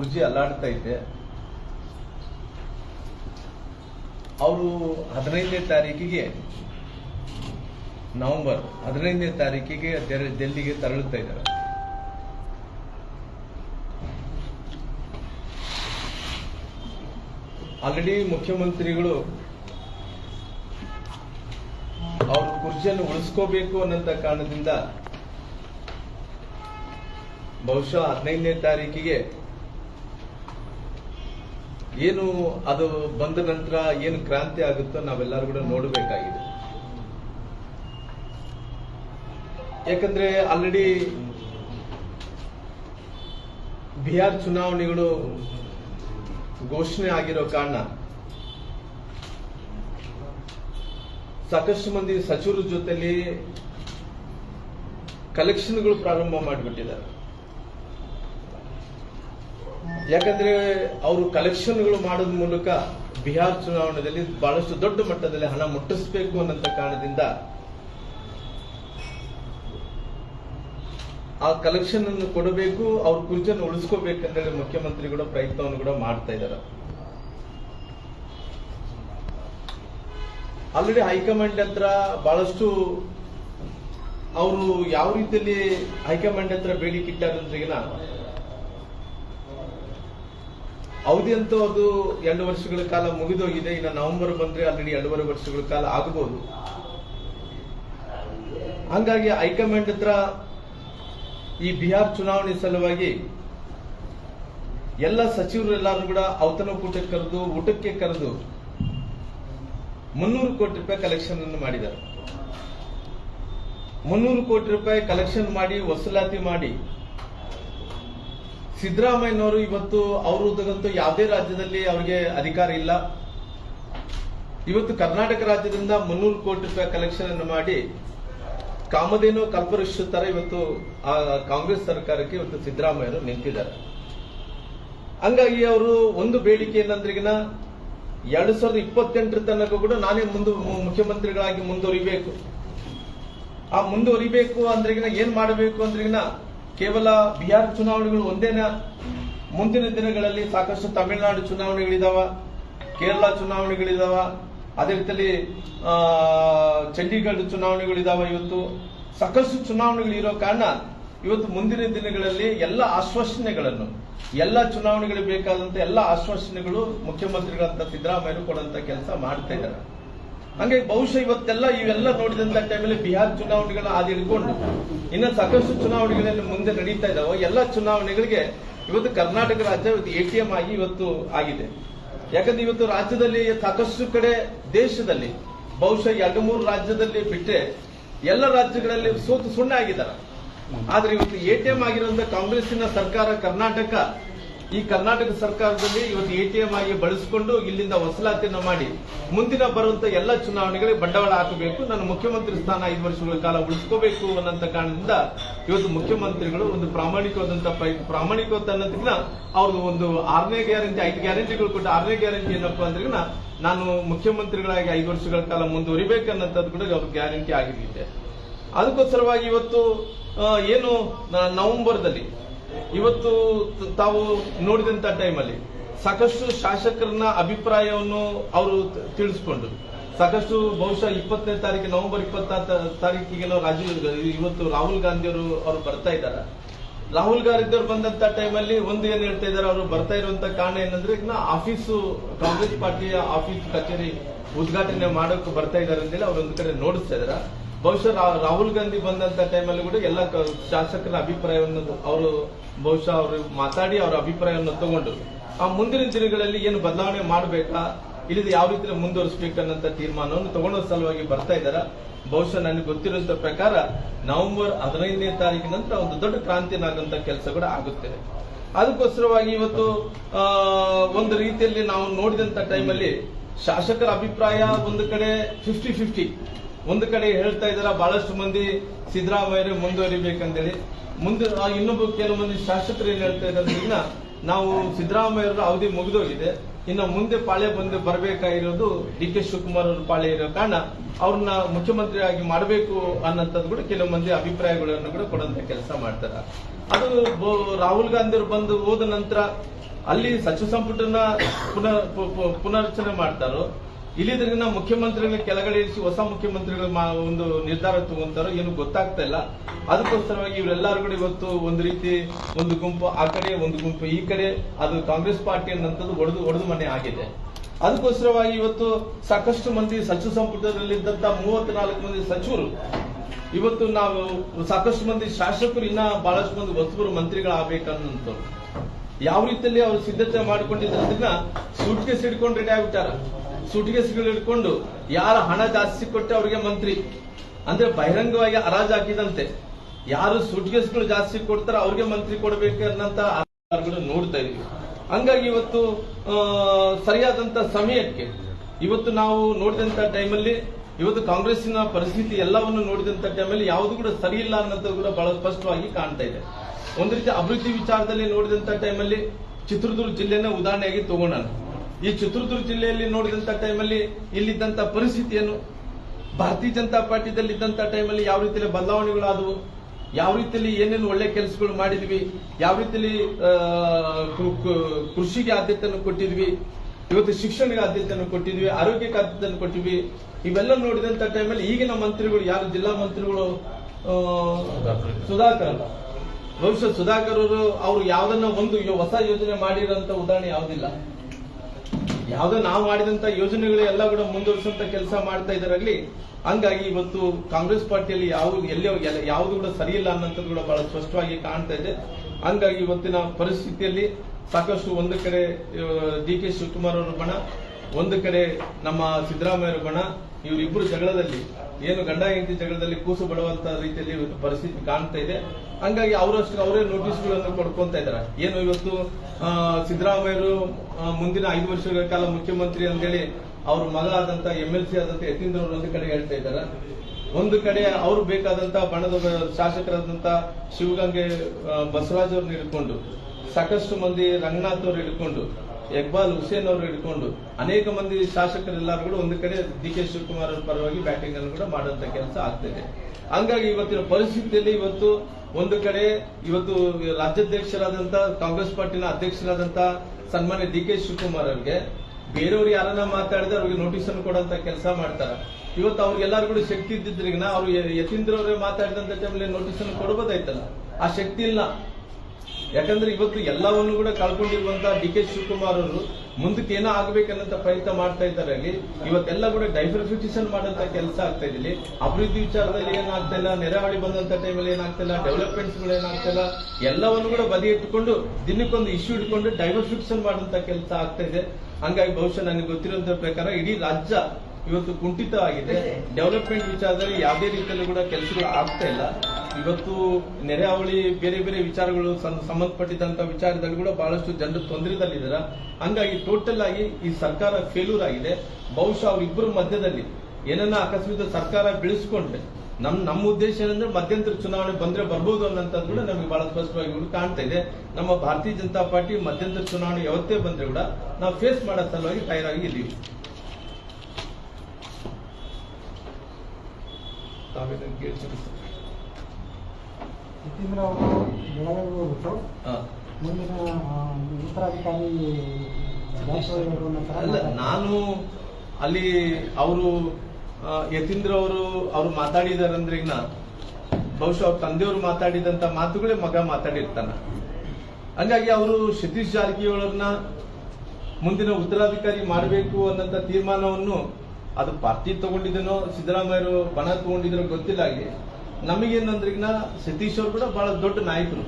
ಕುರ್ಚಿ ಅಲ್ಲಾಡ್ತಾ ಇದ್ದೆ. ಅವರು ಹದಿನೈದನೇ ತಾರೀಕಿಗೆ ನವೆಂಬರ್ ಹದಿನೈದನೇ ತಾರೀಕಿಗೆ ಡೆಲ್ಲಿಗೆ ತೆರಳುತ್ತಾ ಇದ್ದಾರೆ. ಆಲ್ರೆಡಿ ಮುಖ್ಯಮಂತ್ರಿಗಳು ಅವ್ರ ಕುರ್ಚಿಯನ್ನು ಉಳಿಸ್ಕೋಬೇಕು ಅನ್ನಂತ ಕಾರಣದಿಂದ ಬಹುಶಃ ಹದಿನೈದನೇ ತಾರೀಕಿಗೆ ಏನು ಅದು ಬಂದ ನಂತರ ಏನು ಕ್ರಾಂತಿ ಆಗುತ್ತೋ ನಾವೆಲ್ಲರೂ ಕೂಡ ನೋಡಬೇಕಾಗಿದೆ. ಯಾಕಂದ್ರೆ ಆಲ್ರೆಡಿ ಬಿಹಾರ್ ಚುನಾವಣೆಗಳು ಘೋಷಣೆ ಆಗಿರೋ ಕಾರಣ ಸಾಕಷ್ಟು ಮಂದಿ ಸಚಿವರ ಜೊತೆಲಿ ಕಲೆಕ್ಷನ್ಗಳು ಪ್ರಾರಂಭ ಮಾಡಿಬಿಟ್ಟಿದ್ದಾರೆ. ಯಾಕಂದ್ರೆ ಅವರು ಕಲೆಕ್ಷನ್ಗಳು ಮಾಡೋದ್ ಮೂಲಕ ಬಿಹಾರ್ ಚುನಾವಣೆಯಲ್ಲಿ ಬಹಳಷ್ಟು ದೊಡ್ಡ ಮಟ್ಟದಲ್ಲಿ ಹಣ ಮುಟ್ಟಿಸಬೇಕು ಅನ್ನಂತ ಕಾರಣದಿಂದ ಆ ಕಲೆಕ್ಷನ್ ಅನ್ನು ಕೊಡಬೇಕು, ಅವ್ರ ಕುರ್ಚನ್ನು ಉಳಿಸ್ಕೋಬೇಕಂತೇಳಿ ಮುಖ್ಯಮಂತ್ರಿಗಳು ಪ್ರಯತ್ನವನ್ನು ಕೂಡ ಮಾಡ್ತಾ ಇದ್ದಾರೆ ಆಲ್ರೆಡಿ ಹೈಕಮಾಂಡ್ ಹತ್ರ ಬಹಳಷ್ಟು ಅವರು ಯಾವ ರೀತಿಯಲ್ಲಿ ಹೈಕಮಾಂಡ್ ಹತ್ರ ಬೇಡಿಕೆ ಇಟ್ಟಾರಂದ್ರಿಗಿನ ಅವಧಿ ಅಂತೂ ಅದು ಎರಡು ವರ್ಷಗಳ ಕಾಲ ಮುಗಿದೋಗಿದೆ. ಇನ್ನು ನವೆಂಬರ್ ಬಂದ್ರೆ ಆಲ್ರೆಡಿ ಎರಡೂವರೆ ವರ್ಷಗಳ ಕಾಲ ಆಗಬಹುದು ಹಂಗಾಗಿ ಹೈಕಮಾಂಡ್ ಹತ್ರ ಈ ಬಿಹಾರ್ ಚುನಾವಣೆ ಸಲುವಾಗಿ ಎಲ್ಲ ಸಚಿವರು ಎಲ್ಲರೂ ಕೂಡ ಔತಣಕೂಟಕ್ಕೆ ಕರೆದು, ಊಟಕ್ಕೆ ಕರೆದು ಮುನ್ನೂರು ಕೋಟಿ ರೂಪಾಯಿ ಕಲೆಕ್ಷನ್ ಅನ್ನು ಮಾಡಿದ್ದಾರೆ. ಮುನ್ನೂರು ಕೋಟಿ ರೂಪಾಯಿ ಕಲೆಕ್ಷನ್ ಮಾಡಿ, ವಸೂಲಾತಿ ಮಾಡಿ ಸಿದ್ದರಾಮಯ್ಯನವರು ಇವತ್ತು ಅವರದಂತೂ ಯಾವುದೇ ರಾಜ್ಯದಲ್ಲಿ ಅವರಿಗೆ ಅಧಿಕಾರ ಇಲ್ಲ. ಇವತ್ತು ಕರ್ನಾಟಕ ರಾಜ್ಯದಿಂದ ಮುನ್ನೂರು ಕೋಟಿ ರೂಪಾಯಿ ಕಲೆಕ್ಷನ್ ಅನ್ನು ಮಾಡಿ ಕಾಮಧೇನು ಕಲ್ಪವೃಕ್ಷ ತರ ಇವತ್ತು ಆ ಕಾಂಗ್ರೆಸ್ ಸರ್ಕಾರಕ್ಕೆ ಇವತ್ತು ಸಿದ್ದರಾಮಯ್ಯರು ನಿಂತಿದ್ದಾರೆ. ಹಂಗಾಗಿ ಅವರು ಒಂದು ಬೇಡಿಕೆ ಏನಂದ್ರಿಗಿನ ಎರಡ್ ಸಾವಿರದ ಇಪ್ಪತ್ತೆಂಟರ ತನಕ ಕೂಡ ನಾನೇ ಮುಂದೆ ಮುಖ್ಯಮಂತ್ರಿಗಳಾಗಿ ಮುಂದುವರಿಬೇಕು. ಆ ಮುಂದುವರಿಬೇಕು ಅಂದ್ರಿಗಿನ ಏನ್ ಮಾಡಬೇಕು ಅಂದ್ರಿಗಿನ ಕೇವಲ ಬಿಹಾರ್ ಚುನಾವಣೆಗಳು ಒಂದೇನ ಮುಂದಿನ ದಿನಗಳಲ್ಲಿ ಸಾಕಷ್ಟು ತಮಿಳುನಾಡು ಚುನಾವಣೆಗಳಿದಾವ, ಕೇರಳ ಚುನಾವಣೆಗಳಿದಾವ, ಅದೇ ರೀತಿಯಲ್ಲಿ ಚಂಡೀಗಢ ಚುನಾವಣೆಗಳಿದಾವ ಇವತ್ತು. ಸಾಕಷ್ಟು ಚುನಾವಣೆಗಳು ಇರೋ ಕಾರಣ ಇವತ್ತು ಮುಂದಿನ ದಿನಗಳಲ್ಲಿ ಎಲ್ಲ ಆಶ್ವಾಸನೆಗಳನ್ನು, ಎಲ್ಲ ಚುನಾವಣೆಗಳಿಗೆ ಬೇಕಾದಂತ ಎಲ್ಲ ಆಶ್ವಾಸನೆಗಳು ಮುಖ್ಯಮಂತ್ರಿಗಳಂತ ಸಿದ್ದರಾಮಯ್ಯರು ಕೊಡುವಂತ ಕೆಲಸ ಮಾಡ್ತಾ ಇದ್ದಾರೆ. ಹಂಗಾಗಿ ಬಹುಶಃ ಇವತ್ತೆಲ್ಲ ಇವೆಲ್ಲ ನೋಡಿದಂತ ಟೈಮಲ್ಲಿ ಬಿಹಾರ್ ಚುನಾವಣೆಗಳ ಆದಿ ಹಿಡ್ಕೊಂಡು ಇನ್ನ ಸಾಕಷ್ಟು ಚುನಾವಣೆಗಳಲ್ಲಿ ಮುಂದೆ ನಡೀತಾ ಇದಾವೋ. ಎಲ್ಲ ಚುನಾವಣೆಗಳಿಗೆ ಇವತ್ತು ಕರ್ನಾಟಕ ರಾಜ್ಯ ಇವತ್ತು ಎಟಿಎಂ ಆಗಿ ಇವತ್ತು ಆಗಿದೆ. ಯಾಕಂದ್ರೆ ಇವತ್ತು ರಾಜ್ಯದಲ್ಲಿ ಸಾಕಷ್ಟು ಕಡೆ ದೇಶದಲ್ಲಿ ಬಹುಶಃ ಎರಡು ಮೂರು ರಾಜ್ಯದಲ್ಲಿ ಬಿಟ್ಟರೆ ಎಲ್ಲ ರಾಜ್ಯಗಳಲ್ಲಿ ಸೋತು ಸುಣ್ಣ ಆಗಿದ್ದಾರೆ. ಆದ್ರೆ ಇವತ್ತು ಎಟಿಎಂ ಆಗಿರುವಂತಹ ಕಾಂಗ್ರೆಸ್ಸಿನ ಸರ್ಕಾರ ಕರ್ನಾಟಕ ಈ ಕರ್ನಾಟಕ ಸರ್ಕಾರದಲ್ಲಿ ಇವತ್ತು ಎಟಿಎಂ ಆಗಿ ಬಳಸಿಕೊಂಡು ಇಲ್ಲಿಂದ ವಸೂಲಾತಿಯನ್ನು ಮಾಡಿ ಮುಂದಿನ ಬರುವಂತ ಎಲ್ಲ ಚುನಾವಣೆಗಳಿಗೆ ಬಂಡವಾಳ ಹಾಕಬೇಕು. ನಾನು ಮುಖ್ಯಮಂತ್ರಿ ಸ್ಥಾನ ಐದು ವರ್ಷಗಳ ಕಾಲ ಉಳಿಸ್ಕೋಬೇಕು ಅನ್ನೋಂತ ಕಾರಣದಿಂದ ಇವತ್ತು ಮುಖ್ಯಮಂತ್ರಿಗಳು ಒಂದು ಪ್ರಾಮಾಣಿಕವಾದಂತಹ ಪ್ರಯತ್ನ ಪ್ರಾಮಾಣಿಕವಾದ ಅನ್ನೋದಕ್ಕಿಂತ ಅವ್ರದ್ದು ಒಂದು ಆರನೇ ಗ್ಯಾರಂಟಿ, ಐದು ಗ್ಯಾರಂಟಿಗಳು ಕೊಟ್ಟು ಆರನೇ ಗ್ಯಾರಂಟಿ ಏನಪ್ಪಾ ಅಂದ್ರೆ ನಾನು ಮುಖ್ಯಮಂತ್ರಿಗಳಾಗಿ ಐದು ವರ್ಷಗಳ ಕಾಲ ಮುಂದುವರಿಬೇಕನ್ನಂಥದ್ದು ಕೂಡ ಅವ್ರ ಗ್ಯಾರಂಟಿ ಆಗಿದೆ ಅದಕ್ಕೋಸ್ಕರವಾಗಿ ಇವತ್ತು ಏನು ನವೆಂಬರ್ದಲ್ಲಿ ಇವತ್ತು ತಾವು ನೋಡಿದಂತ ಟೈಮಲ್ಲಿ ಸಾಕಷ್ಟು ಶಾಸಕರನ್ನ ಅಭಿಪ್ರಾಯವನ್ನು ಅವರು ತಿಳಿಸ್ಕೊಂಡು ಸಾಕಷ್ಟು ಬಹುಶಃ ಇಪ್ಪತ್ತನೇ ತಾರೀಕು, ನವೆಂಬರ್ ಇಪ್ಪತ್ತ ತಾರೀಕಿಗೆ ರಾಜೀವ್ ಇವತ್ತು ರಾಹುಲ್ ಗಾಂಧಿ ಅವರು ಅವರು ಬರ್ತಾ ಇದ್ದಾರ. ರಾಹುಲ್ ಗಾಂಧಿ ಅವರು ಬಂದಂತ ಟೈಮಲ್ಲಿ ಒಂದು ಏನ್ ಹೇಳ್ತಾ ಇದ್ದಾರೆ, ಅವರು ಬರ್ತಾ ಇರುವಂತ ಕಾರಣ ಏನಂದ್ರೆ ಆಫೀಸ್, ಕಾಂಗ್ರೆಸ್ ಪಾರ್ಟಿಯ ಆಫೀಸ್ ಕಚೇರಿ ಉದ್ಘಾಟನೆ ಮಾಡೋಕೆ ಬರ್ತಾ ಇದ್ದಾರೆ ಅಂತೇಳಿ ಅವರೊಂದು ಕಡೆ ನೋಡಿಸ್ತಾ ಇದಾರೆ. ಬಹುಶಃ ರಾಹುಲ್ ಗಾಂಧಿ ಬಂದಂತ ಟೈಮಲ್ಲಿ ಕೂಡ ಎಲ್ಲ ಶಾಸಕರ ಅಭಿಪ್ರಾಯವನ್ನು ಅವರು ಬಹುಶಃ ಅವರು ಮಾತಾಡಿ ಅವರ ಅಭಿಪ್ರಾಯವನ್ನು ತಗೊಂಡು ಆ ಮುಂದಿನ ದಿನಗಳಲ್ಲಿ ಏನು ಬದಲಾವಣೆ ಮಾಡಬೇಕಾ? ಇಲ್ಲಿದ ಯಾವ ರೀತಿ ಮುಂದುವರಿಸಬೇಕನ್ನಂತ ತೀರ್ಮಾನವನ್ನು ತಗೊಳ್ಳೋ ಸಲುವಾಗಿ ಬರ್ತಾ ಇದ್ದಾರೆ. ಬಹುಶಃ ನನಗೆ ಗೊತ್ತಿರುವಂತ ಪ್ರಕಾರ ನವೆಂಬರ್ ಹದಿನೈದನೇ ತಾರೀಕಿನ ನಂತರ ಒಂದು ದೊಡ್ಡ ಕ್ರಾಂತಿನಾಗಂತ ಕೆಲಸ ಕೂಡ ಆಗುತ್ತೆ. ಅದಕ್ಕೋಸ್ಕರವಾಗಿ ಇವತ್ತು ಒಂದು ರೀತಿಯಲ್ಲಿ ನಾವು ನೋಡಿದಂತ ಟೈಮಲ್ಲಿ ಶಾಸಕರ ಅಭಿಪ್ರಾಯ ಒಂದು ಕಡೆ ಫಿಫ್ಟಿ ಫಿಫ್ಟಿ ಒಂದು ಕಡೆ ಹೇಳ್ತಾ ಇದಾರ ಬಹಳಷ್ಟು ಮಂದಿ ಸಿದ್ದರಾಮಯ್ಯ ಮುಂದುವರಿಬೇಕಂತೇಳಿ. ಮುಂದೆ ಇನ್ನೊಬ್ಬ ಕೆಲವು ಮಂದಿ ಶಾಸಕರು ಏನ್ ಹೇಳ್ತಾ ಇದ್ದಾರೆ ನಾವು ಸಿದ್ದರಾಮಯ್ಯರ ಅವಧಿ ಮುಗಿದೋಗಿದೆ. ಇನ್ನು ಮುಂದೆ ಪಾಳೆ ಬಂದು ಬರಬೇಕಾಗಿರೋದು ಡಿ ಕೆ ಶಿವಕುಮಾರ್ ಅವರು ಪಾಳೆ ಇರೋ ಕಾರಣ ಅವ್ರನ್ನ ಮುಖ್ಯಮಂತ್ರಿಯಾಗಿ ಮಾಡಬೇಕು ಅನ್ನೋಂಥದ್ದು ಕೂಡ ಕೆಲವು ಮಂದಿ ಅಭಿಪ್ರಾಯಗಳನ್ನು ಕೂಡ ಕೊಡುವಂತ ಕೆಲಸ ಮಾಡ್ತಾರೆ. ಅದು ರಾಹುಲ್ ಗಾಂಧಿ ಬಂದು ಹೋದ ನಂತರ ಅಲ್ಲಿ ಸಚಿವ ಸಂಪುಟನ ಪುನರ್ ಪುನರ್ರಚನೆ ಮಾಡ್ತಾರೋ ಇಲ್ಲಿದ್ರಿಂದ ಮುಖ್ಯಮಂತ್ರಿಗಳ ಕೆಳಗಡೆ ಇರಿಸಿ ಹೊಸ ಮುಖ್ಯಮಂತ್ರಿಗಳ ಒಂದು ನಿರ್ಧಾರ ತಗೊಂತಾರೋ ಏನು ಗೊತ್ತಾಗ್ತಾ ಇಲ್ಲ. ಅದಕ್ಕೋಸ್ಕರವಾಗಿ ಇವರೆಲ್ಲರೂ ಕೂಡ ಇವತ್ತು ಒಂದು ರೀತಿ ಒಂದು ಗುಂಪು, ಆ ಕಡೆ ಒಂದು ಗುಂಪು, ಈ ಕಡೆ ಅದು ಕಾಂಗ್ರೆಸ್ ಪಾರ್ಟಿ ಅನ್ನಂಥದ್ದು ಒಡೆದು ಒಡೆದು ಮನೆ ಆಗಿದೆ. ಅದಕ್ಕೋಸ್ಕರವಾಗಿ ಇವತ್ತು ಸಾಕಷ್ಟು ಮಂದಿ ಸಚಿವ ಸಂಪುಟದಲ್ಲಿದ್ದಂತ ಮೂವತ್ನಾಲ್ಕು ಮಂದಿ ಸಚಿವರು, ಇವತ್ತು ನಾವು ಸಾಕಷ್ಟು ಮಂದಿ ಶಾಸಕರು, ಇನ್ನ ಬಹಳಷ್ಟು ಮಂದಿ ಹೊಸಬರು ಮಂತ್ರಿಗಳಾಗಬೇಕನ್ನಂಥವ್ರು. ಯಾವ ರೀತಿಯಲ್ಲಿ ಅವರು ಸಿದ್ಧತೆ ಮಾಡಿಕೊಂಡಿದ್ರನ್ನ ಸುಟ್ಟಿಗೆ ಸಿಡ್ಕೊಂಡು ರೆಡಿ ಆಗ್ಬಿಟ್ಟಾರ. ಕೇಸ್ಗಳು ಹಿಡ್ಕೊಂಡು ಯಾರ ಹಣ ಜಾಸ್ತಿ ಕೊಟ್ಟೆ ಅವರಿಗೆ ಮಂತ್ರಿ. ಅಂದ್ರೆ ಬಹಿರಂಗವಾಗಿ ಹರಾಜು ಹಾಕಿದಂತೆ. ಯಾರು ಸುಟ್ಗೆಸ್ಗಳು ಜಾಸ್ತಿ ಕೊಡ್ತಾರ ಅವ್ರಿಗೆ ಮಂತ್ರಿ ಕೊಡಬೇಕು ಅನ್ನಂತ ಆಧಾರಗಳು ನೋಡ್ತಾ ಇದೀವಿ. ಹಂಗಾಗಿ ಇವತ್ತು ಸರಿಯಾದಂತ ಸಮಯಕ್ಕೆ ಇವತ್ತು ನಾವು ನೋಡಿದಂತ ಟೈಮಲ್ಲಿ, ಇವತ್ತು ಕಾಂಗ್ರೆಸ್ಸಿನ ಪರಿಸ್ಥಿತಿ ಎಲ್ಲವನ್ನು ನೋಡಿದಂತ ಟೈಮಲ್ಲಿ ಯಾವುದು ಕೂಡ ಸರಿ ಇಲ್ಲ ಅನ್ನೋದು ಕೂಡ ಬಹಳ ಸ್ಪಷ್ಟವಾಗಿ ಕಾಣ್ತಾ ಇದೆ. ಒಂದು ರೀತಿ ಅಭಿವೃದ್ಧಿ ವಿಚಾರದಲ್ಲಿ ನೋಡಿದಂತ ಟೈಮಲ್ಲಿ ಚಿತ್ರದುರ್ಗ ಜಿಲ್ಲೆನ ಉದಾಹರಣೆಯಾಗಿ ತಗೋಣ ಈ ಚಿತ್ರದುರ್ಗ ಜಿಲ್ಲೆಯಲ್ಲಿ ನೋಡಿದಂತ ಟೈಮಲ್ಲಿ ಇಲ್ಲಿದ್ದಂತ ಪರಿಸ್ಥಿತಿ ಏನು ಭಾರತೀಯ ಜನತಾ ಪಾರ್ಟಿದಲ್ಲಿ ಇದ್ದಂತ ಟೈಮಲ್ಲಿ ಯಾವ ರೀತಿಯಲ್ಲಿ ಬದಲಾವಣೆಗಳಾದವು, ಯಾವ ರೀತಿಯಲ್ಲಿ ಏನೇನು ಒಳ್ಳೆ ಕೆಲಸಗಳು ಮಾಡಿದ್ವಿ, ಯಾವ ರೀತಿಯಲ್ಲಿ ಕೃಷಿಗೆ ಆದ್ಯತೆಯನ್ನು ಕೊಟ್ಟಿದ್ವಿ, ಇವತ್ತು ಶಿಕ್ಷಣಕ್ಕೆ ಆದ್ಯತೆಯನ್ನು ಕೊಟ್ಟಿದ್ವಿ, ಆರೋಗ್ಯಕ್ಕೆ ಆದ್ಯತೆಯನ್ನು ಕೊಟ್ಟಿದ್ವಿ, ಇವೆಲ್ಲ ನೋಡಿದಂತ ಟೈಮಲ್ಲಿ ಈಗಿನ ಮಂತ್ರಿಗಳು ಯಾರು? ಜಿಲ್ಲಾ ಮಂತ್ರಿಗಳು ಸುಧಾಕರ್. ಬಹುಶಃ ಸುಧಾಕರ್ ಅವರು ಅವ್ರು ಯಾವ್ದನ್ನ ಒಂದು ಹೊಸ ಯೋಜನೆ ಮಾಡಿರೋಂತ ಉದಾಹರಣೆ ಯಾವ್ದಿಲ್ಲ. ಯಾವ್ದೋ ನಾವು ಮಾಡಿದಂತ ಯೋಜನೆಗಳು ಎಲ್ಲ ಕೂಡ ಮುಂದುವರಿಸುವಂತ ಕೆಲಸ ಮಾಡ್ತಾ ಇದರಲ್ಲಿ ಹಂಗಾಗಿ ಇವತ್ತು ಕಾಂಗ್ರೆಸ್ ಪಾರ್ಟಿಯಲ್ಲಿ ಯಾವ ಎಲ್ಲೋ ಯಾವುದು ಕೂಡ ಸರಿ ಇಲ್ಲ ಅನ್ನೋಂಥದ್ದು ಕೂಡ ಬಹಳ ಸ್ಪಷ್ಟವಾಗಿ ಕಾಣ್ತಾ ಇದೆ. ಹಂಗಾಗಿ ಇವತ್ತಿನ ಪರಿಸ್ಥಿತಿಯಲ್ಲಿ ಸಾಕಷ್ಟು ಒಂದು ಕಡೆ ಡಿ ಕೆ ಶಿವಕುಮಾರ್ ಅವರ ಬಣ, ಒಂದು ಕಡೆ ನಮ್ಮ ಸಿದ್ದರಾಮಯ್ಯ ಬಣ ಇವರಿಬ್ಬರು ಜಗಳದಲ್ಲಿ, ಏನು ಗಂಡ ಹೆಂಡತಿ ಜಗಳದಲ್ಲಿ ಕೂಸು ಬಡುವಂತ ರೀತಿಯಲ್ಲಿ ಇವತ್ತು ಪರಿಸ್ಥಿತಿ ಕಾಣ್ತಾ ಇದೆ. ಹಂಗಾಗಿ ಅವರಷ್ಟು ಅವರೇ ನೋಟಿಸ್ಗಳನ್ನು ಕೊಡ್ಕೊಂತ ಇದ್ದಾರೆ. ಏನು ಇವತ್ತು ಸಿದ್ದರಾಮಯ್ಯರು ಮುಂದಿನ ಐದು ವರ್ಷಗಳ ಕಾಲ ಮುಖ್ಯಮಂತ್ರಿ ಅಂತೇಳಿ ಅವ್ರ ಮಗ ಆದಂತ ಎಂ ಎಲ್ ಸಿ ಆದಂತ ಯತೀಂದ್ರ ಒಂದು ಕಡೆ ಹೇಳ್ತಾ ಇದ್ದಾರೆ. ಒಂದು ಕಡೆ ಅವ್ರು ಬೇಕಾದಂತ ಬಣದ ಶಾಸಕರಾದಂತ ಶಿವಗಂಗೆ ಬಸವರಾಜ್ ಅವ್ರನ್ನ ಹಿಡ್ಕೊಂಡು, ಸಾಕಷ್ಟು ಮಂದಿ ರಂಗನಾಥ್ ಅವ್ರು ಹಿಡ್ಕೊಂಡು ಇಕ್ಬಾಲ್ ಹುಸೇನ್ ಅವರು ಹಿಡ್ಕೊಂಡು ಅನೇಕ ಮಂದಿ ಶಾಸಕರೆಲ್ಲರೂ ಕೂಡ ಒಂದು ಕಡೆ ಡಿ ಕೆ ಶಿವಕುಮಾರ್ ಅವರ ಪರವಾಗಿ ಬ್ಯಾಟಿಂಗ್ ಅನ್ನು ಕೂಡ ಮಾಡುವಂತ ಕೆಲಸ ಆಗ್ತಿದೆ. ಹಂಗಾಗಿ ಇವತ್ತಿನ ಪರಿಸ್ಥಿತಿಯಲ್ಲಿ ಇವತ್ತು ಒಂದು ಕಡೆ ಇವತ್ತು ರಾಜ್ಯಾಧ್ಯಕ್ಷರಾದಂತ, ಕಾಂಗ್ರೆಸ್ ಪಾರ್ಟಿನ ಅಧ್ಯಕ್ಷರಾದಂತ ಸನ್ಮಾನ್ಯ ಡಿ ಕೆ ಶಿವಕುಮಾರ್ ಅವರಿಗೆ ಬೇರೆಯವರು ಯಾರನ್ನ ಮಾತಾಡಿದ್ರೆ ಅವ್ರಿಗೆ ನೋಟಿಸ್ ಅನ್ನು ಕೊಡುವಂತ ಕೆಲಸ ಮಾಡ್ತಾರೆ. ಇವತ್ತು ಅವ್ರಿಗೆಲ್ಲರೂ ಕೂಡ ಶಕ್ತಿ ಇದ್ದಿದ್ರಿಗಿನ ಅವ್ರು ಯತೀಂದ್ರ ಅವರೇ ಮಾತಾಡಿದಂತ ಟೈಮಲ್ಲಿ ನೋಟಿಸ್ ಅನ್ನು ಕೊಡಬಹುದಾಯ್ತಲ್ಲ ಆ ಶಕ್ತಿ ಇಲ್ಲ. ಯಾಕಂದ್ರೆ ಇವತ್ತು ಎಲ್ಲವನ್ನು ಕೂಡ ಕಳ್ಕೊಂಡಿರುವಂತಹ ಡಿ ಕೆ ಶಿವಕುಮಾರ್ ಅವರು ಮುಂದಕ್ಕೆ ಏನೋ ಆಗ್ಬೇಕನ್ನಂತ ಪ್ರಯತ್ನ ಮಾಡ್ತಾ ಇದ್ದಾರೆ ಅಲ್ಲಿ. ಇವತ್ತೆಲ್ಲ ಕೂಡ ಡೈವರ್ಸಿಫಿಕೇಶನ್ ಮಾಡಂತ ಕೆಲಸ ಆಗ್ತಾ ಇದೆ ಅಭಿವೃದ್ಧಿ ವಿಚಾರದಲ್ಲಿ ಏನಾಗ್ತಾ ಇಲ್ಲ ನೆರೆಹಾಳಿ ಬಂದಂತ ಟೈಮಲ್ಲಿ ಏನಾಗ್ತಾ ಇಲ್ಲ ಡೆವಲಪ್ಮೆಂಟ್ಸ್ಗಳು ಏನಾಗ್ತಾ ಇಲ್ಲ, ಎಲ್ಲವನ್ನು ಕೂಡ ಬದಿ ಇಟ್ಟುಕೊಂಡು ದಿನಕ್ಕೊಂದು ಇಶ್ಯೂ ಇಟ್ಕೊಂಡು ಡೈವರ್ಸಿಫಿಕೇಶನ್ ಮಾಡಂತ ಕೆಲಸ ಆಗ್ತಾ ಇದೆ. ಹಂಗಾಗಿ ಬಹುಶಃ ನನಗೆ ಗೊತ್ತಿರುವಂತ ಪ್ರಕಾರ ಇಡೀ ರಾಜ್ಯ ಇವತ್ತು ಕುಂಠಿತ ಆಗಿದೆ. ಡೆವಲಪ್ಮೆಂಟ್ ವಿಚಾರದಲ್ಲಿ ಯಾವುದೇ ರೀತಿಯಲ್ಲೂ ಕೂಡ ಕೆಲಸಗಳು ಆಗ್ತಾ ಇಲ್ಲ. ಇವತ್ತು ನೆರೆ ಅವಳಿ ಬೇರೆ ಬೇರೆ ವಿಚಾರಗಳು ಸಂಬಂಧಪಟ್ಟಿದ್ದಂತ ವಿಚಾರದಲ್ಲಿ ಕೂಡ ಬಹಳಷ್ಟು ಜನರು ತೊಂದರೆದಲ್ಲಿದ್ದಾರೆ. ಹಂಗಾಗಿ ಟೋಟಲ್ ಆಗಿ ಈ ಸರ್ಕಾರ ಫೇಲ್ಯೂರ್ ಆಗಿದೆ. ಬಹುಶಃ ಅವರಿಬ್ಬರ ಮಧ್ಯದಲ್ಲಿ ಏನನ್ನ ಆಕಸ್ಮಿತ ಸರ್ಕಾರ ಬೆಳೆಸ್ಕೊಂಡ್ರೆ ನಮ್ ನಮ್ಮ ಉದ್ದೇಶ ಏನಂದ್ರೆ ಮಧ್ಯಂತರ ಚುನಾವಣೆ ಬಂದ್ರೆ ಬರ್ಬೋದು ಅನ್ನೋಂಥದ್ದು ಕೂಡ ನಮಗೆ ಬಹಳ ಸ್ಪಷ್ಟವಾಗಿ ಕಾಣ್ತಾ ಇದೆ. ನಮ್ಮ ಭಾರತೀಯ ಜನತಾ ಪಾರ್ಟಿ ಮಧ್ಯಂತರ ಚುನಾವಣೆ ಯಾವತ್ತೇ ಬಂದ್ರೆ ಕೂಡ ನಾವು ಫೇಸ್ ಮಾಡೋ ಸಲುವಾಗಿ ತಯಾರಾಗಿ ಇದ್ದೀವಿ ತಾವೇನಂತ ಕೇಳ್ತೀರಿ ಸರ್? ಯತೀಂದ್ರ ಅವರು ಬೆಳಗಾವಿ ಹೋಗ್ಬಿಟ್ಟು. ಮುಂದಿನ ಉತ್ತರಾಧಿಕಾರಿ ಅಲ್ಲ. ನಾನು ಅಲ್ಲಿ ಅವರು ಯತೀಂದ್ರ ಅವರು ಅವ್ರು ಮಾತಾಡಿದಾರೆ ಅಂದ್ರೆ ಈಗ ಬಹುಶಃ ಅವ್ರ ತಂದೆಯವರು ಮಾತಾಡಿದಂತ ಮಾತುಗಳೇ ಮಗ ಮಾತಾಡಿರ್ತಾನ ಹಂಗಾಗಿ ಅವರು ಸತೀಶ್ ಜಾರಕಿಹೊಳಿಯವ್ರನ್ನ ಮುಂದಿನ ಉತ್ತರಾಧಿಕಾರಿ ಮಾಡಬೇಕು ಅನ್ನಂತ ತೀರ್ಮಾನವನ್ನು ಅದು ಪಾರ್ಟಿ ತಗೊಂಡಿದ್ದೇನೋ, ಸಿದ್ದರಾಮಯ್ಯರು ಬಣ ತಗೊಂಡಿದ್ರೋ ಗೊತ್ತಿಲ್ಲ ಹಾಗೆ. ನಮಗೇನಂದ್ರೆ ಸತೀಶ್ ಅವರು ಕೂಡ ಬಹಳ ದೊಡ್ಡ ನಾಯಕರು.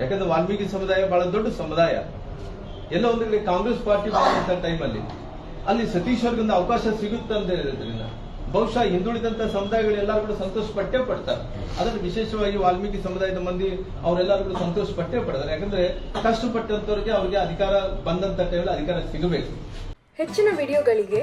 ಯಾಕಂದ್ರೆ ವಾಲ್ಮೀಕಿ ಸಮುದಾಯ ಬಹಳ ದೊಡ್ಡ ಸಮುದಾಯ. ಎಲ್ಲ ಒಂದು ಕಾಂಗ್ರೆಸ್ ಪಾರ್ಟಿ ಮಾಡುವಂತ ಟೈಮಲ್ಲಿ. ಅಲ್ಲಿ ಸತೀಶ್ ಅವ್ರಿಗೊಂದು ಅವಕಾಶ ಸಿಗುತ್ತೆ ಅಂತ ಹೇಳಿದ್ರಿಂದ, ಬಹುಶಃ ಹಿಂದುಳಿದಂತ ಸಮುದಾಯಗಳೆಲ್ಲರೂ ಕೂಡ ಸಂತೋಷ ಪಟ್ಟೆ ಪಡ್ತಾರೆ. ಅದನ್ನು ವಿಶೇಷವಾಗಿ ವಾಲ್ಮೀಕಿ ಸಮುದಾಯದ ಮಂದಿ ಅವರೆಲ್ಲರೂ ಕೂಡ ಸಂತೋಷ ಪಟ್ಟೆ ಪಡ್ತಾರೆ. ಯಾಕಂದ್ರೆ ಕಷ್ಟಪಟ್ಟಂತವ್ರಿಗೆ ಅವ್ರಿಗೆ ಅಧಿಕಾರ ಬಂದಂತ ಟೈಮಲ್ಲಿ ಅಧಿಕಾರ ಸಿಗಬೇಕು. ಹೆಚ್ಚಿನ ವಿಡಿಯೋಗಳಿಗೆ